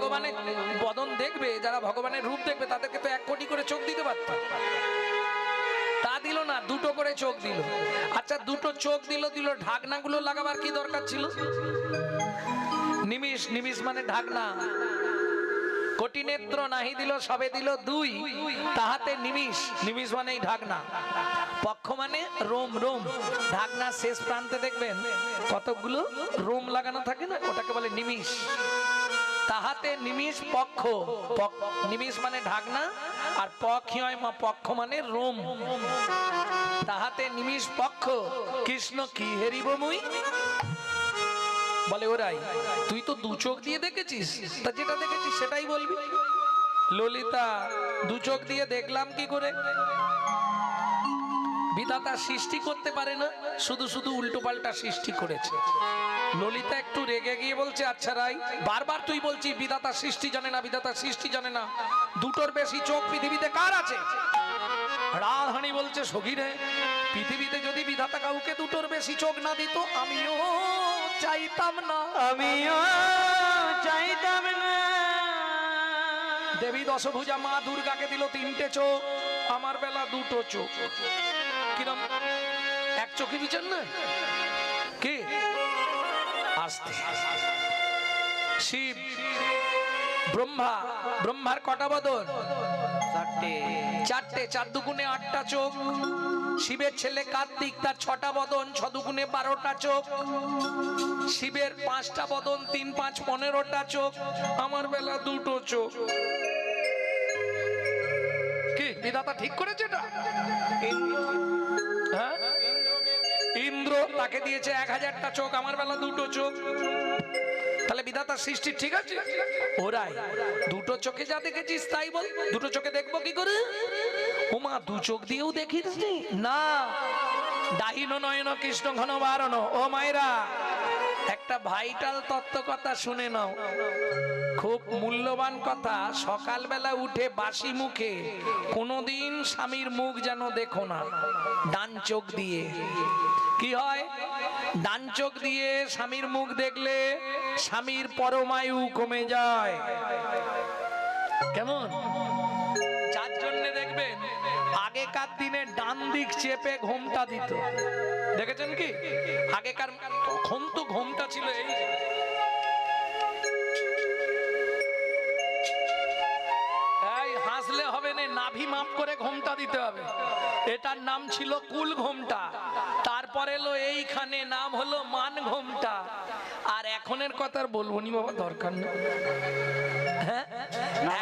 ভগবানের বদন দেখবে, যারা ভগবানের রূপ দেখবে, তাদেরকে তো এক কোটি করে চোখ দিতে পারত। তা দিল না, দুটো করে চোখ দিল। আচ্ছা দুটো চোখ দিল দিল, ঢাকনাগুলো লাগাবার কি দরকার ছিল? নিমিষ নিমিষ মানে ঢাকনা। কোটি নেত্র নাহি দিল, সবে দিল দুই। তাহাতে নিমিষ নিমিষ মানেই ঢাকনা। পক্ষ মানে রোম রোম। ঢাকনা শেষ প্রান্তে দেখবেন কতগুলো রোম লাগানো থাকে না, ওটাকে বলে নিমিষ। তাহাতে নিমিষ পক্ষ, পক- নিমিষ মানে ঢাকনা, আর পক্ষিয় পক্ষ মানে রোম। তাহাতে নিমিষ পক্ষ, কৃষ্ণ কি হেরিব মুই? বলে, ওরাই, তুই তো দু চোখ দিয়ে দেখেছিস? তা যেটা দেখেছিস সেটাই বলবি? ললিতা, দু চোখ দিয়ে দেখলাম কি করে? বিধাতা সৃষ্টি করতে পারে না শুধু শুধু উল্টো পাল্টা সৃষ্টি করেছে। ললিতা একটু রেগে গিয়ে বলছে আচ্ছা রাই বারবার তুই বলছি বিধাতা সৃষ্টি জানে না বিধাতা সৃষ্টি জানে না। দুটোর বেশি চোখ পৃথিবীতে কার আছে? রাধানি বলছে সগিরে পৃথিবীতে যদি বিধাতা কাউকে দুটোর বেশি চোখ না দিত আমিও চাইতাম না। আমিও চাইতাম না। দেবী দশভুজা মা দুর্গাকে দিল তিনটে চোখ আমার বেলা দুটো চোখ। কিরম? এক চোখে বিচার না? কি? আসতে। শিব। ব্রহ্মা। ব্রহ্মার কটা বদন? চারটে। চারটে। চার দুগুণে আটটা চোখ। শিবের ছেলে কার্তিক তার ছটা বদন ছ দুগুণে বারোটা চোখ। শিবের পাঁচটা বদন তিন পাঁচ পনেরোটা চোখ। আমার বেলা দুটো চোখ। কি? বিধাতা ঠিক করেছে এটা? ইন্দ্র তাকে দিয়েছে এক হাজারটা চোখ, আমার বেলা দুটো চোখ। তাহলে বিধাতা সৃষ্টি ঠিক আছে? ওরাই। দুটো চোখে যা দেখেছিস, তাই বল। দুটো চোখে দেখব কি করে? ওমা দু চোখ দিয়েও দেখিস নি? না দাহিন, নয়ন, কৃষ্ণ, ঘন, বারণ। ও মায়েরা, একটা ভাইটাল তত্ত্ব কথা শুনে নাও। খুব মূল্যবান কথা, সকালবেলা উঠে বাসি মুখে, কোনোদিন স্বামীর মুখ যেন দেখো না, ডান চোখ দিয়ে। কি হয়? ডান চোখ দিয়ে স্বামীর মুখ দেখলে স্বামীর পরমায়ু কমে যায়। কেমন? যার জন্য দেখবেন, আগেকার দিনে ডান দিক চেপে ঘোমটা দিত। দেখেছেন কি? আগেকার তখন তো ঘোমটা ছিল এই হাসলে হবে না, নাভি মাপ করে ঘোমটা দিতে হবে। এটার নাম ছিল কুল ঘোমটা। তারপরে এলো এইখানে নাম হলো মান ঘোমটা আর এখনের কথা আর বলব নি বাবা দরকার নেই। হ্যাঁ?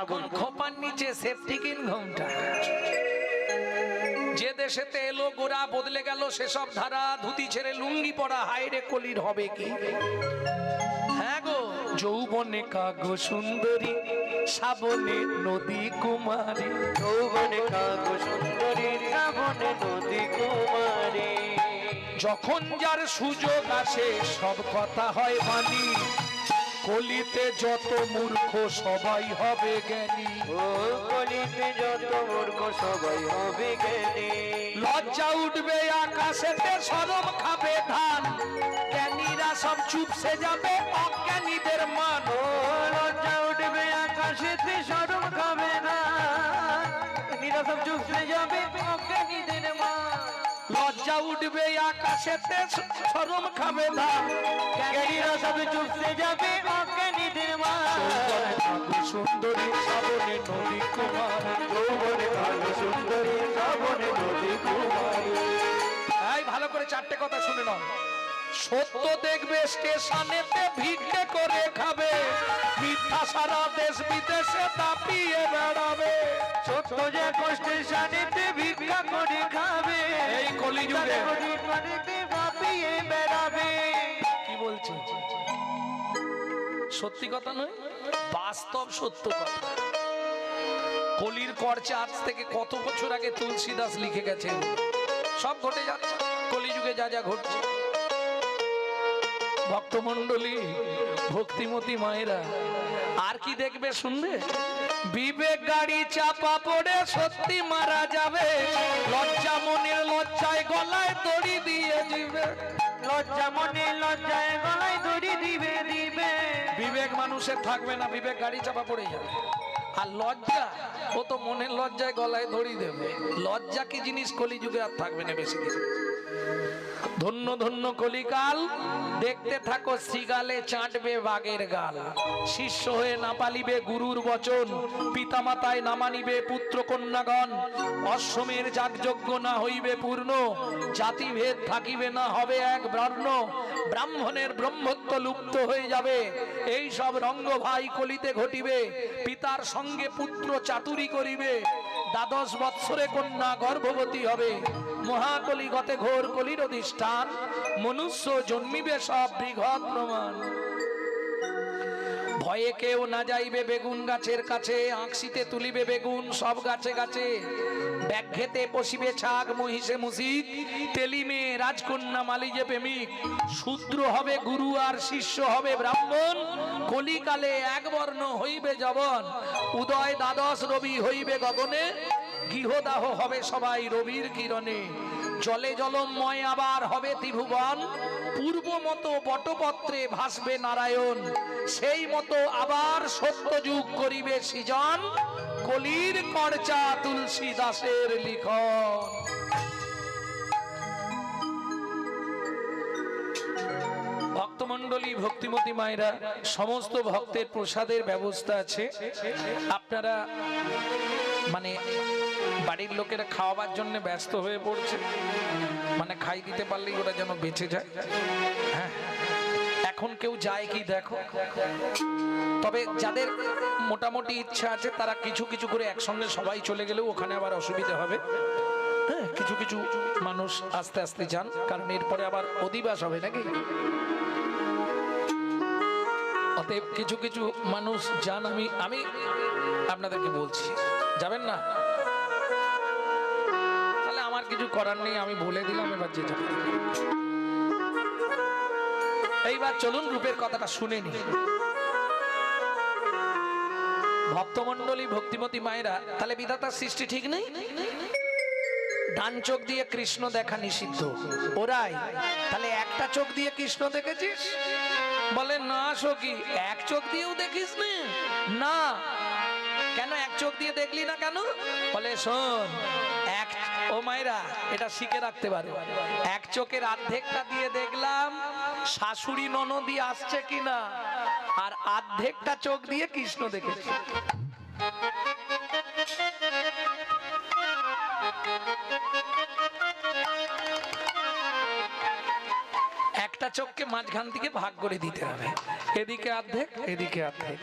এখন খোপার নিচে সেফটিকিন ঘোমটা। যে দেশেতে এলো গোড়া বদলে গেল সেসব ধারা ধুতি ছেড়ে লুঙ্গি পরা হাইরে কলির হবে কি? হ্যাঁ গো। যৌবনে কাগো সুন্দরী শ্রাবণে নদী কুমারী। যৌবনে কাগো সুন্দরী শ্রাবণে নদী কুমারী। যখন যার সুযোগ আসে সব কথা হয় মানি কলিতে যত মূর্খ সবাই হবে জ্ঞানী। ও কলিতে যত মূর্খ সবাই হবে জ্ঞানী। লজ্জা উঠবে আকাশেতে সরম খাবে ধান। জ্ঞানীরা সব চুপসে যাবে অজ্ঞানীদের মান। ও লজ্জা উঠবে আকাশেতে সরম খাবে না এরা সব চুপসে যাবে অজ্ঞানীদের লজ্জা উঠবে আকাশেতে সরম খাবে না। জ্ঞানীরা সব চুপসে যাবে মা। সুন্দরী শ্রাবণে নদী কুমার। যৌবনে কাগো সুন্দরী শ্রাবণে নদী কুমার। ভালো করে চারটে কথা শুনে নাও। সত্য দেখবে স্টেশনেতে ভিক্ষে করে খাবে। মিথ্যা সারা দেশ বিদেশে তাপিয়ে বেড়াবে। ছোট্ট যে কষ্টে শানিতে ভিক্ষা করে খাবে। এই কলিযুগে। পানিতে বেড়াবে। কি বলছি? সত্যি কথা নয় বাস্তব সত্য কথা। কলির করছে আজ থেকে কত বছর আগে তুলসী দাস লিখে গেছেন। সব ঘটে যাচ্ছে কলিযুগে যা যা ঘটছে। ভক্তমণ্ডলী, ভক্তিমতী মায়েরা, আর কি দেখবে, শুনবে? বিবেক গাড়ি চাপা পড়ে সত্যি মারা যাবে। লজ্জা মনের লজ্জায় গলায় দড়ি দিয়ে দিবে। লজ্জা মনে লজ্জায় গলায় দড়ি দিবে দিবে। বিবেক মানুষের থাকবে না, বিবেক গাড়ি চাপা পড়ে যাবে। আর লজ্জা, ও তো মনের লজ্জায় গলায় ধরি দেবে। লজ্জা কি জিনিস, কলিযুগে আর থাকবে না বেশি দিন ধন্য ধন্য কলিকাল, দেখতে থাকো শ্রীগালে চাটবে বাগের গাল। শিষ্য হয়ে না পালিবে গুরুর বচন, পিতামাতায় না মানিবে পুত্র কন্যাগণ অশ্বমের যাগযজ্ঞ না হইবে পূর্ণ, জাতিভেদ থাকিবে না হবে এক ব্রাহ্ম। ব্রাহ্মণের ব্রহ্মত্ব লুপ্ত হয়ে যাবে, এই সব রঙ্গ ভাই কলিতে ঘটিবে, পিতার সঙ্গে পুত্র চাতুরি করিবে। দ্বাদশ বৎসরে কন্যা গর্ভবতী হবে। মহাকলি গতে ঘোর কলির অধিষ্ঠান, মনুষ্য জন্মিবে সব বৃহৎ প্রমাণ। ভয়ে কেউ না যাইবে বেগুন গাছের কাছে আঁকশিতে তুলিবে বেগুন সব গাছে গাছে। ব্যাঘ্যেতে পশিবে ছাগ, মহিষে মুসিক তেলিমে রাজকন্যা মালিজে প্রেমিক। শূদ্র হবে গুরু আর শিষ্য হবে ব্রাহ্মণ, কলিকালে এক বর্ণ হইবে জবন উদয় দ্বাদশ রবি হইবে গগনে গৃহদাহ হবে সবাই রবির কিরণে। জলে জলময় আবার হবে ত্রিভুবন। পূর্ব মতো বটপত্রে ভাসবে নারায়ণ। সেই মতো আবার সত্যযুগ করিবে সৃজন। কলির কর্চা তুলসী দাসের লিখন। ভক্তমণ্ডলী, ভক্তিমতী মায়েরা, সমস্ত ভক্তের প্রসাদের ব্যবস্থা আছে। আপনারা মানে বাড়ির লোকেরা খাওয়াবার জন্য ব্যস্ত হয়ে পড়ছে। মানে খাই দিতে পারলেই ওরা যেন বেঁচে যায়। হ্যাঁ এখন কেউ যায় কি দেখো। তবে যাদের মোটামুটি ইচ্ছা আছে, তারা কিছু কিছু করে একসঙ্গে সবাই চলে গেলেও ওখানে আবার অসুবিধা হবে। হ্যাঁ কিছু কিছু মানুষ আস্তে আস্তে যান, কারণ এরপরে আবার অধিবাস হবে নাকি? অতএব কিছু কিছু মানুষ যান, আমি আমি আপনাদেরকে বলছি, যাবেন না? কিছু করার নেই, আমি বলে দিলাম, এবার যেটা এইবার চলুন রূপের কথাটা শুনে নি ভক্তমন্ডলী ভক্তিমতী মায়েরা, তাহলে বিধাতার সৃষ্টি ঠিক নেই? ডান চোখ দিয়ে কৃষ্ণ দেখা নিষিদ্ধ। ওরাই, তাহলে একটা চোখ দিয়ে কৃষ্ণ দেখেছিস? বলে, না সখী, এক চোখ দিয়েও দেখিস নে? কেন, এক চোখ দিয়ে দেখলি না কেন? বলে, শোন ও মায়েরা, এটা শিখে রাখতে পারো। এক চোখের অর্ধেকটা দিয়ে দেখলাম শাশুড়ি ননদি আসছে কিনা, আর অর্ধেকটা চোখ দিয়ে কৃষ্ণ দেখেছি। একটা চোখকে মাঝখান থেকে ভাগ করে দিতে হবে। এদিকে অর্ধেক এদিকে অর্ধেক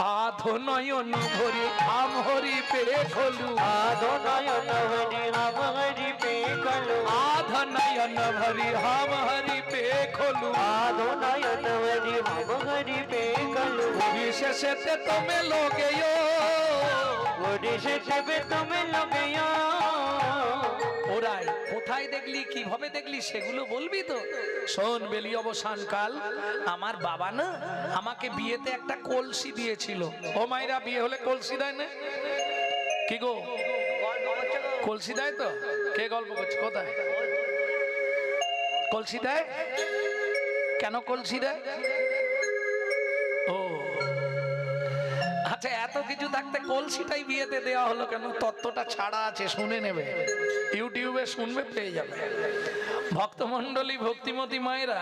আধো নয়ন ভরি আম হরি পেয়ে খোলু। আধো নয়ন ভরি রাম হরি পে খোলু। আধো নয়ন ভরি হাম হরি পেয়ে খোলু। আধো নয়ন ভরি রাম হরি পে কলু বিশেষেতে তুমি লোগে ওড়িশে সেবে তুমি লগিয়া ওরাই কোথায় দেখলি, কীভাবে দেখলি সেগুলো বলবি তো? শোন বেলি, অবসান কাল। আমার বাবা না আমাকে বিয়েতে একটা কলসি দিয়েছিল। ও মাইরা, বিয়ে হলে কলসি দেয় না? কি গো? কলসি দেয় তো? কে গল্প করছে? কোথায়? কলসি দেয়? কেন কলসি দেয়? ও। আচ্ছা এত কিছু থাকতে কলসিটাই বিয়েতে দেওয়া হলো কেন? তত্ত্বটা ছাড়া আছে, শুনে নেবে। ইউটিউবে শুনবে, পেয়ে যাবে। ভক্তমণ্ডলী, ভক্তিমতী মায়েরা,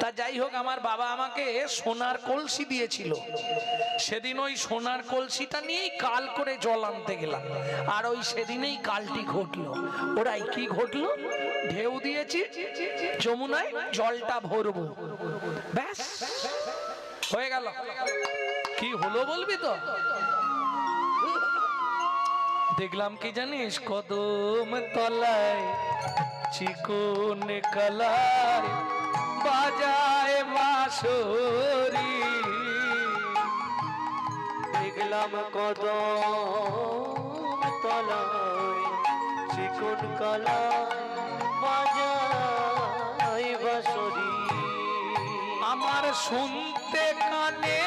তা যাই হোক, আমার বাবা আমাকে সোনার কলসি দিয়েছিল। সেদিন ওই সোনার কলসিটা নিয়েই কাল করে জল আনতে গেলাম। আর ওই সেদিনেই কালটি ঘটলো। ওরাই কি ঘটলো? ঢেউ দিয়েছি, যমুনায় জলটা ভরবো। ব্যাস, হয়ে গেল। কি হলো বলবি তো? দেখলাম কি জানিস, কদম তলায় চিকন কলায় বাজায় বাঁশরি। দেখলাম কত তলায় চিকন কলা বাজাই বাসরি আমার শুনতে কানে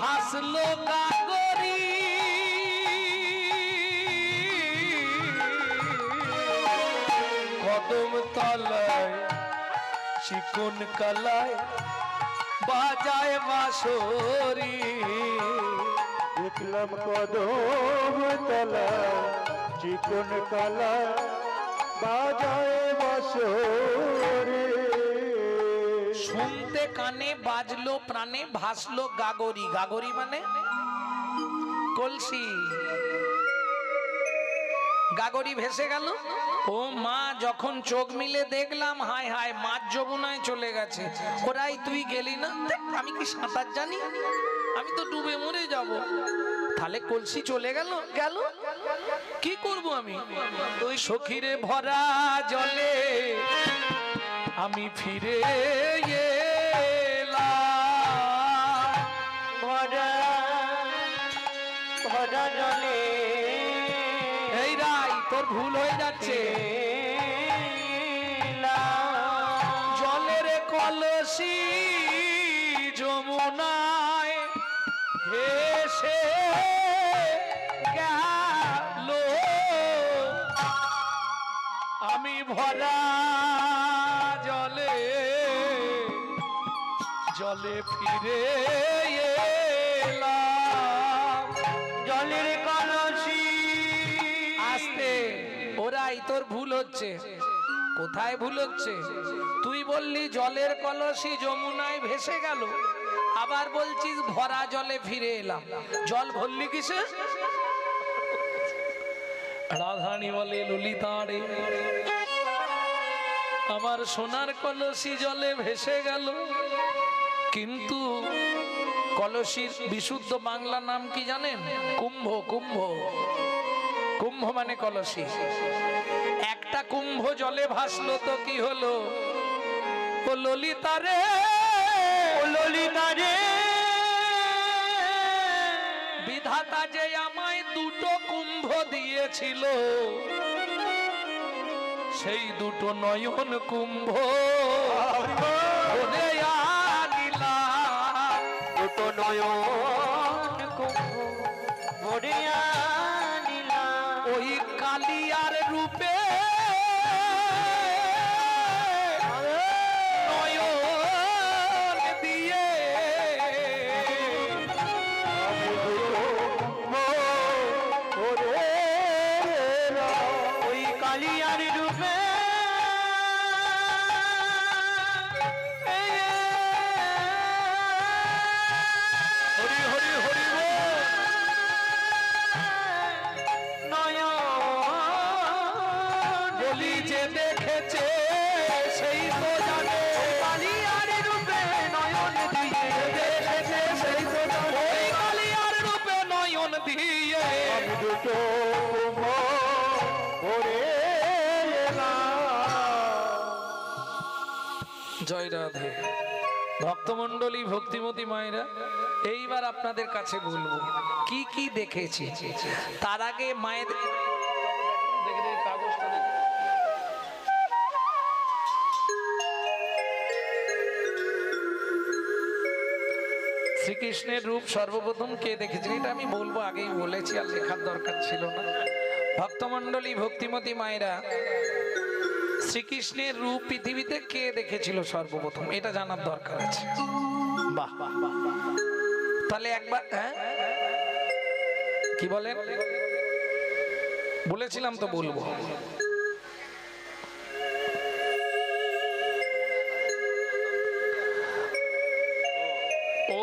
ভাসলো কাগরি। কদম তলায় চিকন কালায় বাজায় বাসরি দেখলাম কদম তলায় চিকন কালায় বাজায় শুনতে কানে, বাজলো প্রাণে, ভাসলো গাগরি। গাগরি মানে? কলসি। গাগরি ভেসে গেল। ও মা, যখন চোখ মিলে দেখলাম, হায় হায় মাছ যমুনায় চলে গেছে। ওরাই তুই গেলি না? আমি কি সাঁতার জানি? আমি তো ডুবে মরে যাব। তাহলে কলসি চলে গেল? গেল। কি করব আমি? ওই সখীরে ভরা জলে আমি ফিরে এলাম। ভরা ভরা জলে এই রাই তোর ভুল হয়ে যাচ্ছে। জলের কলসি যমুনায় ভেসে গেল। আমি ভরা জলে ফিরে এলাম। জলের কলসি। আস্তে। ওরাই তোর ভুল হচ্ছে। কোথায় ভুল হচ্ছে? তুই বললি জলের কলসি যমুনায় ভেসে গেল। আবার বলছিস ভরা জলে ফিরে এলাম। জল ভরলি কিসে? রাধানি বলে ললিতা রে। আমার সোনার কলসি জলে ভেসে গেল। কিন্তু কলসির বিশুদ্ধ বাংলা নাম কি জানেন? কুম্ভ কুম্ভ। কুম্ভ মানে কলসি। একটা কুম্ভ জলে ভাসলো তো কি হলো? ও ললিতা রে। ও ললিতা রে। বিধাতা যে আমায় দুটো কুম্ভ দিয়েছিল সেই দুটো নয়ন কুম্ভ। নয়ন ভরিয়া জয় রাধে। ভক্তমন্ডলী ভক্তিমতী মায়েরা, এইবার আপনাদের কাছে বলব, কি কি দেখেছি? তার আগে দেখে। শ্রীকৃষ্ণের রূপ সর্বপ্রথম কে দেখেছেন? এটা আমি বলব, আগেই বলেছি, আর লেখার দরকার ছিল না। ভক্তমন্ডলী ভক্তিমতী মায়েরা শ্রীকৃষ্ণের রূপ পৃথিবীতে কে দেখেছিল সর্বপ্রথম? এটা জানার দরকার আছে। বাহ তাহলে একবার হ্যাঁ? কি বলেন? বলেছিলাম তো বলব। ও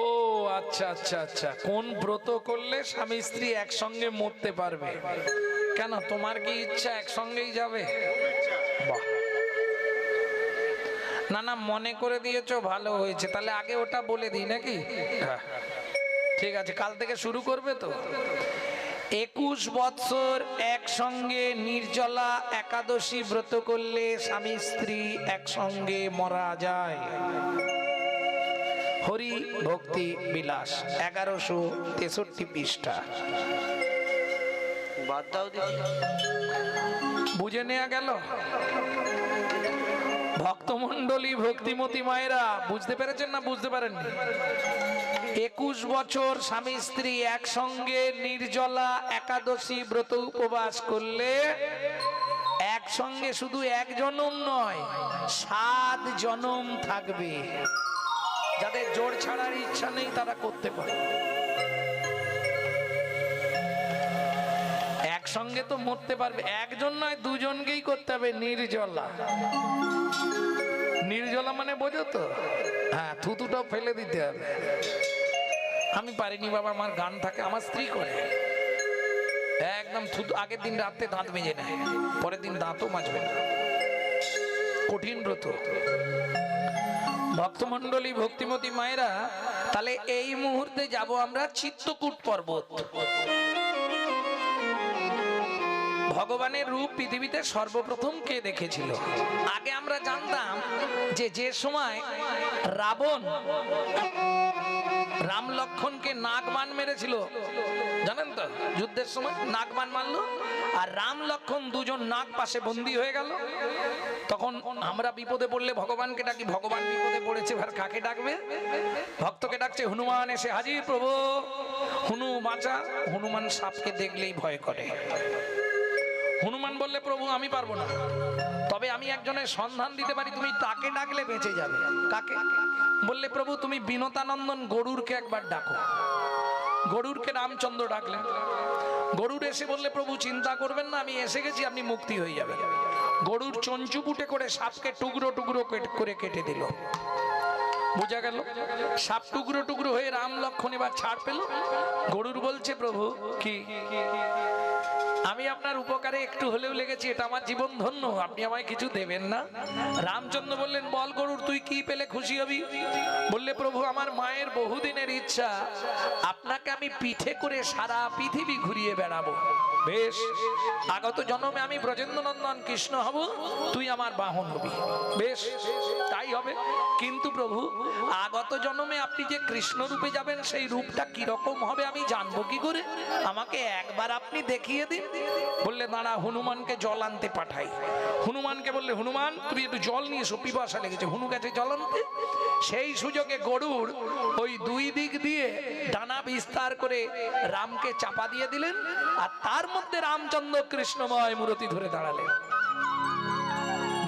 আচ্ছা আচ্ছা আচ্ছা। কোন ব্রত করলে স্বামী স্ত্রী একসঙ্গে মরতে পারবে? কেন, তোমার কি ইচ্ছা একসঙ্গেই যাবে? না না মনে করে দিয়েছ ভালো হয়েছে। তাহলে আগে ওটা বলে দিই নাকি? হ্যাঁ। ঠিক আছে কাল থেকে শুরু করবে তো? একুশ বৎসর একসঙ্গে নির্জলা একাদশী ব্রত করলে স্বামী স্ত্রী একসঙ্গে মরা যায়। হরি ভক্তি বিলাস এগারোশো তেষট্টি পৃষ্ঠা। বুঝে নেওয়া গেল? ভক্তমন্ডলী ভক্তিমতী মায়েরা, বুঝতে পেরেছেন না বুঝতে পারেননি? একুশ বছর স্বামী স্ত্রী একসঙ্গে নির্জলা একাদশী ব্রত উপবাস করলে একসঙ্গে শুধু এক জনম নয়, সাত জনম থাকবে। যাদের জোর ছাড়ার ইচ্ছা নেই, তারা করতে পারে। একসঙ্গে তো মরতে পারবে। একজন নয়, দুজনকেই করতে হবে, নির্জলা। নির্জলা মানে বোঝো তো? হ্যাঁ থুতুটাও ফেলে দিতে হবে। আমি পারিনি বাবা, আমার গান থাকে, আমার স্ত্রী করে। একদম থুতু, আগের দিন রাতে দাঁত মেজে নেয়, পরের দিন দাঁতও মাজবে না। কঠিন ব্রত। ভক্তমণ্ডলী, ভক্তিমতী মায়েরা, তাহলে এই মুহূর্তে যাব আমরা চিত্তকূট পর্বত। ভগবানের রূপ পৃথিবীতে সর্বপ্রথম কে দেখেছিল? আগে আমরা জানতাম যে যে সময় রাবণ রাম লক্ষণকে নাগবান মেরেছিল। জানেন তো? যুদ্ধের সময় নাগবান মারলো আর রাম লক্ষণ দুজন নাগ পাশে বন্দী হয়ে গেল। তখন আমরা বিপদে পড়লে ভগবানকে ডাকি, ভগবান বিপদে পড়েছে, এবার কাকে ডাকবে? ভক্তকে ডাকছে, হনুমান, এসে হাজির প্রভু। হনু, বাঁচা। হনুমান সাপকে দেখলেই ভয় করে। হনুমান বললে, প্রভু, আমি পারব না। তবে আমি একজনের সন্ধান দিতে পারি, তুমি তাকে ডাকলে বেঁচে যাবে। কাকে? বললে, প্রভু, তুমি বিনতানন্দন গরুরকে একবার ডাকো। গরুরকে রামচন্দ্র ডাকলেন। গরুর এসে বললে, প্রভু, চিন্তা করবেন না, আমি এসে গেছি, আপনি মুক্তি হয়ে যাবেন। গরুর চঞ্চু চঞ্চুপুটে করে সাপকে টুকরো টুকরো করে কেটে দিল। বোঝা গেল? সাপ টুকরো টুকরো হয়ে রাম লক্ষণ এবার ছাড় পেল। গরুর বলছে, প্রভু, কি আমি আপনার উপকারে একটু হলেও লেগেছি, এটা আমার জীবন ধন্য। আপনি আমায় কিছু দেবেন না। রামচন্দ্র বললেন, বল গরুর, তুই কি পেলে খুশি হবি? বললে, প্রভু, আমার মায়ের বহুদিনের ইচ্ছা। আপনাকে আমি পিঠে করে সারা পৃথিবী ঘুরিয়ে বেড়াবো। বেশ। আগত জন্মে আমি ব্রজেন্দ্র নন্দন কৃষ্ণ হব, তুই আমার বাহন হবি। বেশ, তাই হবে। কিন্তু প্রভু, আগত জন্মে আপনি যে কৃষ্ণ রূপে যাবেন, সেই রূপটা কি রকম হবে আমি জানব কি করে? আমাকে একবার আপনি দেখিয়ে দিন। বললে, দাঁড়া, হনুমানকে জল আনতে পাঠাই। হনুমানকে বললে, হনুমান, তুমি একটু জল নিয়ে এসো, পিপাসা লেগেছে, হনু গেছে জল আনতে। সেই সুযোগে গরুর ওই দুই দিক দিয়ে ডানা বিস্তার করে রামকে চাপা দিয়ে দিলেন, আর তার মধ্যে রামচন্দ্র কৃষ্ণময় মূর্তি ধরে দাঁড়ালে।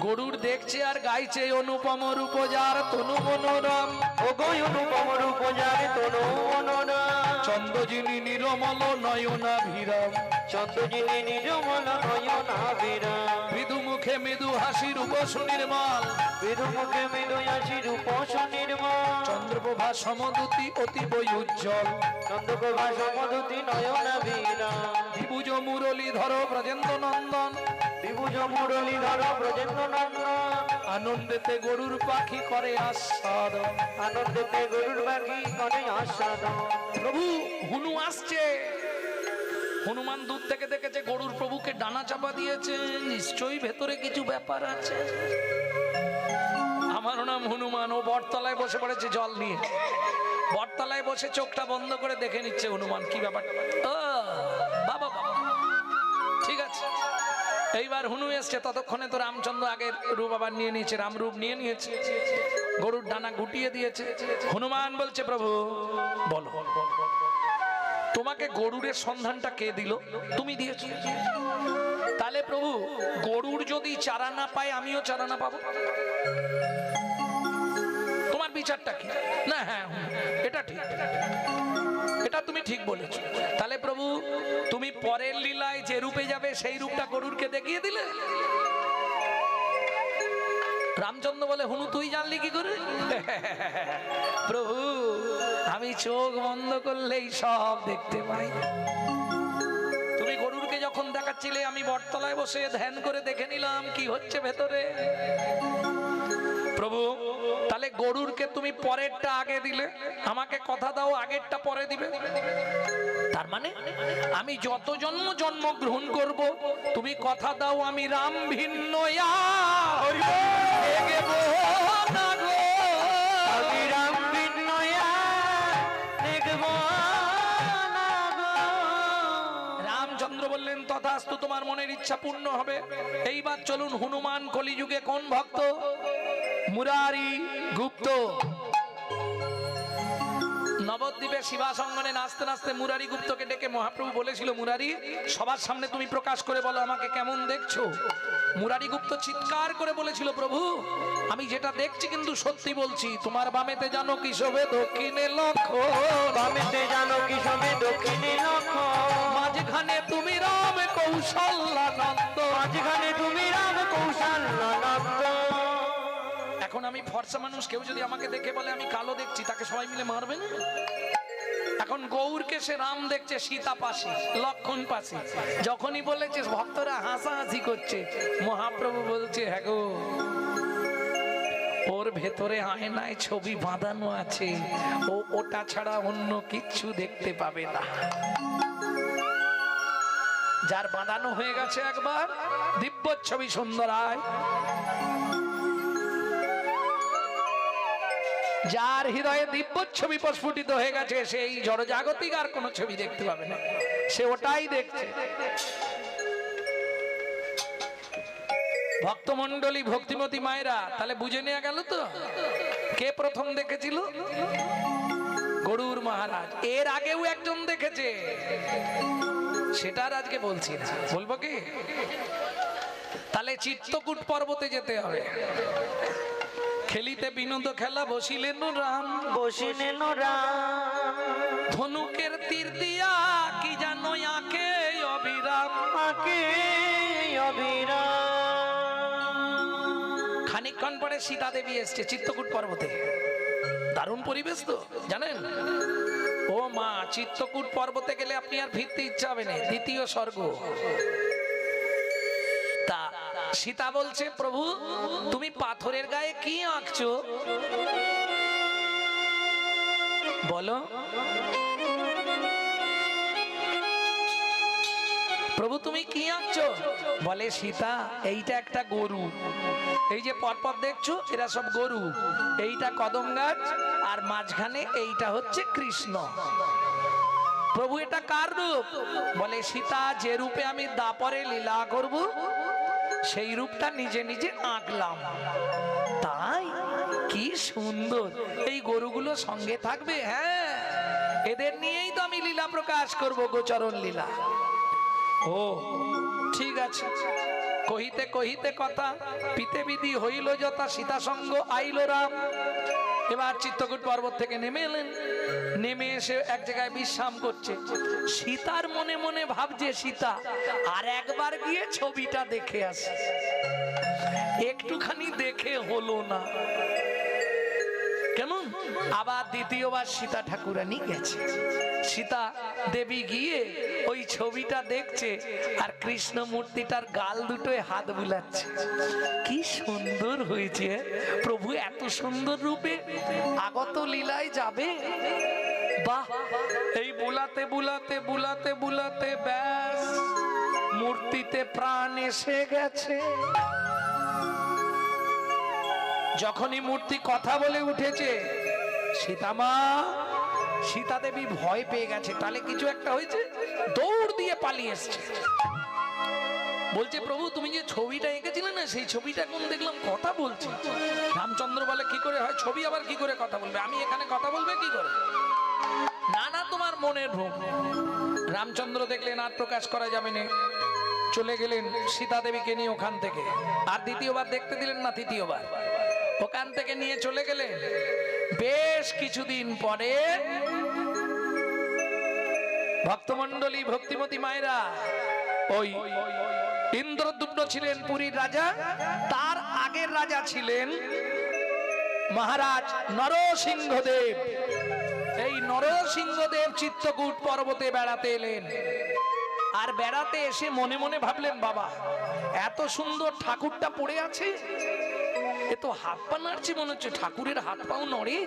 গরুর দেখছে আর গাইছে অনুপম রূপ যার তনু মনোরম। ওগোই অনুপম রূপ যার তনু মনোরা চন্দ্রজিনী নিরমল নয়না ভিরম চন্দ্রজিনী নির্মল নয়না বীরা মৃদু মুখে মৃদু হাসি রূপ সুনির্মল বিরুমুখে মৃদুয়াসি রূপ সুনির্মল চন্দ্রপ্রভা সমদূতি অতীব উজ্জ্বল। চন্দ্রপ্রভা সমধুতি নয়না বীরা বিভুজ মুরলী ধর ব্রজেন্দ্র নন্দন। বিভুজ মুরলী ধর ব্রজেন্দ্র নন্দন। আনন্দেতে গরুর পাখি করে আস্বাদ। আনন্দেতে গরুর পাখি করে আস্বাদ। প্রভু হুনু আসছে। হনুমান দূর থেকে দেখেছে গরুর প্রভুকে ডানা চাপা দিয়েছে। নিশ্চয়ই ভেতরে কিছু ব্যাপার আছে। আমার নাম হনুমান। ও বটতলায় বসে পড়েছে জল নিয়ে। বটতলায় বসে চোখটা বন্ধ করে দেখে নিচ্ছে হনুমান। কি ব্যাপার? বাবা বাবা। ঠিক আছে। এইবার হুনু এসছে। ততক্ষণে তো রামচন্দ্র আগের রূপ আবার নিয়ে নিয়েছে। রামরূপ নিয়ে নিয়েছে। গরুর ডানা গুটিয়ে দিয়েছে। হনুমান বলছে, প্রভু, বলো। তোমাকে গরুরের সন্ধানটা কে দিল? তুমি দিয়েছ। তাহলে প্রভু গরুর যদি চারা না পায় আমিও চারা না পাবো। তোমার বিচারটা কি? না হ্যাঁ হুম, এটা ঠিক। এটা তুমি ঠিক বলেছ। তাহলে প্রভু তুমি পরের লীলায় যে রূপে যাবে সেই রূপটা গরুরকে দেখিয়ে দিলে? রামচন্দ্র বলে, হুনু, তুই জানলি কি করে? প্রভু, আমি চোখ বন্ধ করলেই সব দেখতে পাই। তুমি গরুরকে যখন দেখাচ্ছিলে, আমি বটতলায় বসে ধ্যান করে দেখে নিলাম, কি হচ্ছে ভেতরে। প্রভু, তাহলে গরুরকে তুমি পরেরটা আগে দিলে, আমাকে কথা দাও, আগেরটা পরে দিবে। তার মানে আমি যত জন্ম জন্ম গ্রহণ করব, তুমি কথা দাও, আমি রাম ভিন্ন বললেন, তথাস্তু তোমার মনের ইচ্ছা পূর্ণ হবে। এইবার চলুন হনুমান কলিযুগে কোন ভক্ত? মুরারি গুপ্ত। নবদ্বীপে শিবাসঙ্গনে নাচতে নাচতে মুরারি গুপ্তকে ডেকে মহাপ্রভু বলেছিল মুরারি সবার সামনে তুমি প্রকাশ করে বলো আমাকে কেমন দেখছ? মুরারি গুপ্ত চিৎকার করে বলেছিল প্রভু আমি যেটা দেখছি কিন্তু সত্যি বলছি তোমার বামেতে জানো কি শোভে দক্ষিণে লক্ষ্য বামেতে জানো কি সবে দক্ষিণে লক্ষ্য মাঝখানে তুমি রাম কৌশল্যানন্দ মাঝখানে তুমি রাম কৌশল নন্দ এখন আমি ফর্সা মানুষ, কেউ যদি আমাকে দেখে বলে আমি কালো দেখছি, তাকে সবাই মিলে মারবে না? এখন গৌরকে সে রাম দেখছে, সীতা পাশে, লক্ষণ পাশে। যখনই বলেছে, ভক্তরা হাসাহাসি করছে, মহাপ্রভু বলছে হ্যাঁ গো, ওর ভেতরে আয়নায় ছবি বাঁধানো আছে, ও ওটা ছাড়া অন্য কিচ্ছু দেখতে পাবে না। যার বাঁধানো হয়ে গেছে একবার দিব্য ছবি সুন্দরায়। যার হৃদয়ে দিব্য ছবি প্রস্ফুটিত হয়ে গেছে সেই জড়জাগতিক আর কোনো ছবি দেখতে পাবে না। সে ওটাই দেখছে। ভক্তমন্ডলী ভক্তিমতী মায়েরা, তাহলে বুঝে নেওয়া গেল তো? কে প্রথম দেখেছিল? গরুর মহারাজ। এর আগেও একজন দেখেছে। সেটার আজকে বলছি না। বলব কি? তাহলে চিত্তকূট পর্বতে যেতে হবে। খেলিতে বিনোদ খেলা বসিলেন রাম বসিলেন রাম ধনুকের তীর দিয়া কি জানো আঁকে অবিরাম। আকে অবিরাম। খানিকক্ষণ পরে সীতা দেবী এসছে চিত্তকূট পর্বতে। দারুণ পরিবেশ তো জানেন? ও মা চিত্তকূট পর্বতে গেলে আপনি আর ফিরতে ইচ্ছা হবে না দ্বিতীয় স্বর্গ। সীতা বলছে, প্রভু, তুমি পাথরের গায়ে কি আঁকছো? বলো। প্রভু, তুমি কি আঁকছো? বলে সীতা, এইটা একটা গরু। এই যে পরপর দেখছ, এরা সব গরু। এইটা কদম গাছ, আর মাঝখানে এইটা হচ্ছে কৃষ্ণ। প্রভু, এটা কার রূপ? বলে সীতা, যে রূপে আমি দাপরে লীলা করব সেই রূপটা নিজে নিজে আঁকলাম। তাই কি সুন্দর। এই গরুগুলো সঙ্গে থাকবে? হ্যাঁ। এদের নিয়েই তো আমি লীলা প্রকাশ করব গোচরণ লীলা। ও, ঠিক আছে। কহিতে কহিতে কথা, পিতে বিধি হইল যথা সীতা সঙ্গ আইল রাম। এবার চিত্তকূট পর্বত থেকে নেমে এলেন। নেমে এসে এক জায়গায় বিশ্রাম করছে। সীতার মনে মনে ভাবছে, সীতা, আর একবার গিয়ে ছবিটা দেখে আসে। একটুখানি দেখে হলো না। কেমন? আবার দ্বিতীয়বার সীতা ঠাকুরানি গেছে। সীতা দেবী গিয়ে ওই ছবিটা দেখছে আর কৃষ্ণ মূর্তিটার গাল দুটোয় হাত বুলাচ্ছে। কি সুন্দর হয়েছে প্রভু এত সুন্দর রূপে আগত লীলায় যাবে। বাহ! এই বুলাতে বুলাতে বুলাতে বুলাতে ব্যাস, মূর্তিতে প্রাণ এসে গেছে। যখনই মূর্তি কথা বলে উঠেছে, সীতামা সীতা দেবী ভয় পেয়ে গেছে। তাহলে কিছু একটা হয়েছে? দৌড় দিয়ে পালিয়ে এসছে। বলছে, প্রভু, তুমি যে ছবিটা এঁকেছিলে না, সেই ছবিটা এখন দেখলাম কথা বলছে। রামচন্দ্র বলে, কি করে হয়? ছবি আবার কি করে কথা বলবে? আমি এখানে কথা বলবে কি করে? না না, তোমার মনের ভ্রম রামচন্দ্র দেখলেন, আর প্রকাশ করা যাবে না। চলে গেলেন সীতা দেবীকে নিয়ে ওখান থেকে। আর দ্বিতীয়বার দেখতে দিলেন না, তৃতীয়বার। ওখান থেকে নিয়ে চলে গেলেন। বেশ কিছুদিন পরে ভক্তমন্ডলী ভক্তিমতী মায়েরা, ওই ইন্দ্রদুম্ন ছিলেন পুরীর রাজা, তার আগের রাজা ছিলেন মহারাজ নরসিংহদেব। এই নরসিংহদেব চিত্তকূট পর্বতে বেড়াতে এলেন। আর বেড়াতে এসে মনে মনে ভাবলেন, বাবা, এত সুন্দর ঠাকুরটা পড়ে আছে। এ তো হাত পা নাড়ছে মনে হচ্ছে, ঠাকুরের হাত পাও নড়ে।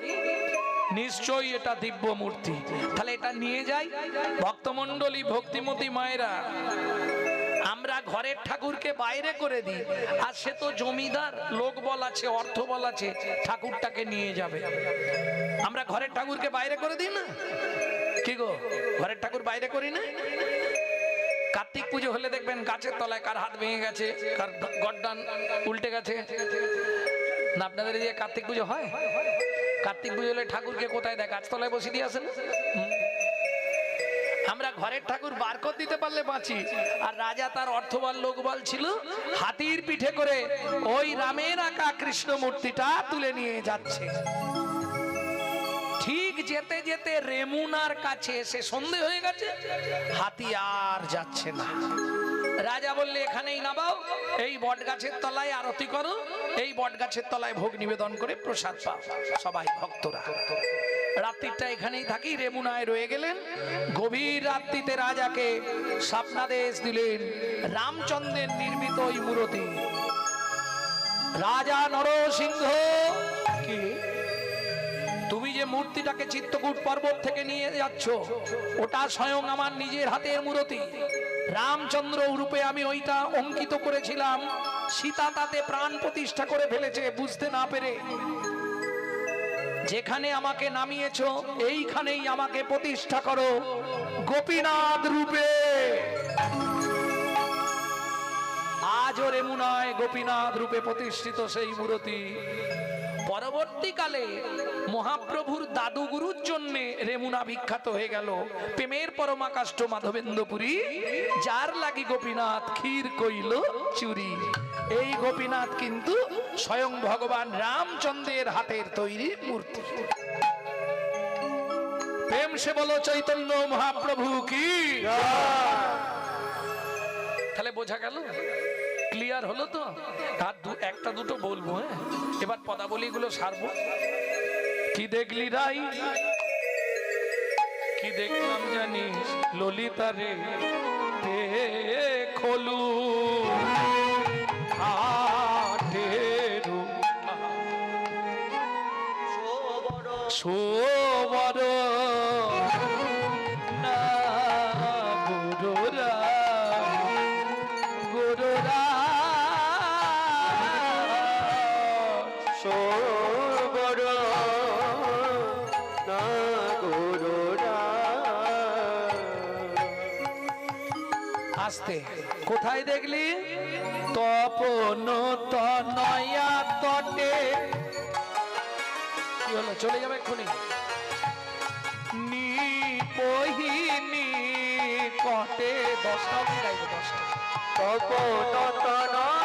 নিশ্চয়ই এটা দিব্য মূর্তি। তাহলে এটা নিয়ে যাই। ভক্তমন্ডলী ভক্তিমতী মায়েরা, আমরা ঘরের ঠাকুরকে বাইরে করে দিই। আর সে তো জমিদার, লোক বল আছে, অর্থ বল আছে, ঠাকুরটাকে নিয়ে যাবে। আমরা ঘরের ঠাকুরকে বাইরে করে দিই না? কি গো, ঘরের ঠাকুর বাইরে করি না? কার্তিক পুজো হলে দেখবেন গাছের তলায় কার হাত ভেঙে গেছে, কার গড্ডান উল্টে গেছে। না, আপনাদের এদিকে কার্তিক পুজো হয়? কার্তিক পুজো হলে ঠাকুরকে কোথায় দেয়? গাছতলায় বসে দিয়ে আসেন? আমরা ঘরের ঠাকুর বার করে দিতে পারলে বাঁচি। আর রাজা তার অর্থবল, লোকবল ছিল, হাতির পিঠে করে ওই রামের আঁকা কৃষ্ণ মূর্তিটা তুলে নিয়ে যাচ্ছে। যেতে যেতে রেমুনার কাছে এসে সন্ধে হয়ে গেছে। হাতি আর যাচ্ছে না। রাজা বললে, এখানেই নামাও, এই বট গাছের তলায় আরতি করো, এই বট গাছের তলায় ভোগ নিবেদন করে প্রসাদ পাও। সবাই ভক্তরা। রাত্রিটা এখানেই থাকি, রেমুনায় রয়ে গেলেন। গভীর রাত্রিতে রাজাকে স্বপ্নাদেশ দিলেন রামচন্দ্রের নির্মিত ওই মূরতি। রাজা নরসিংহ কি? যে মূর্তিটাকে চিত্তকূট পর্বত থেকে নিয়ে যাচ্ছ, ওটা স্বয়ং আমার নিজের হাতের মূর্তি। রামচন্দ্র রূপে আমি ওইটা অঙ্কিত করেছিলাম। সীতা তাতে প্রাণ প্রতিষ্ঠা করে ফেলেছে, বুঝতে না পেরে। যেখানে আমাকে নামিয়েছ, এইখানেই আমাকে প্রতিষ্ঠা করো। গোপীনাথ রূপে। আজও রেমুনায় গোপীনাথ রূপে প্রতিষ্ঠিত সেই মূর্তি। পরবর্তীকালে মহাপ্রভুর দাদুগুরুর জন্য রেমুনা বিখ্যাত হয়ে গেল। প্রেমের পরমাকাষ্ট মাধবেন্দ্রপুরী, যার লাগি গোপীনাথ ক্ষীর কইল চুরি। এই গোপীনাথ কিন্তু স্বয়ং ভগবান রামচন্দ্রের হাতের তৈরি মূর্তি। প্রেম সে বলো চৈতন্য মহাপ্রভু কি? তাহলে বোঝা গেল? ক্লিয়ার হলো তো? আর দু একটা দুটো বলব হ্যাঁ? এবার পদাবলীগুলো সারবো। কি দেখলি রাই? কি দেখলাম জানিস ললিতা রে? খোলু। আঠেরু সোবর আসতে। কোথায় দেখলি? তপন তনয়া তটে। হলো? চলে যাবে এক্ষুনি। নিপহিনী কটে। দশটা দশটা। তপন তনয়া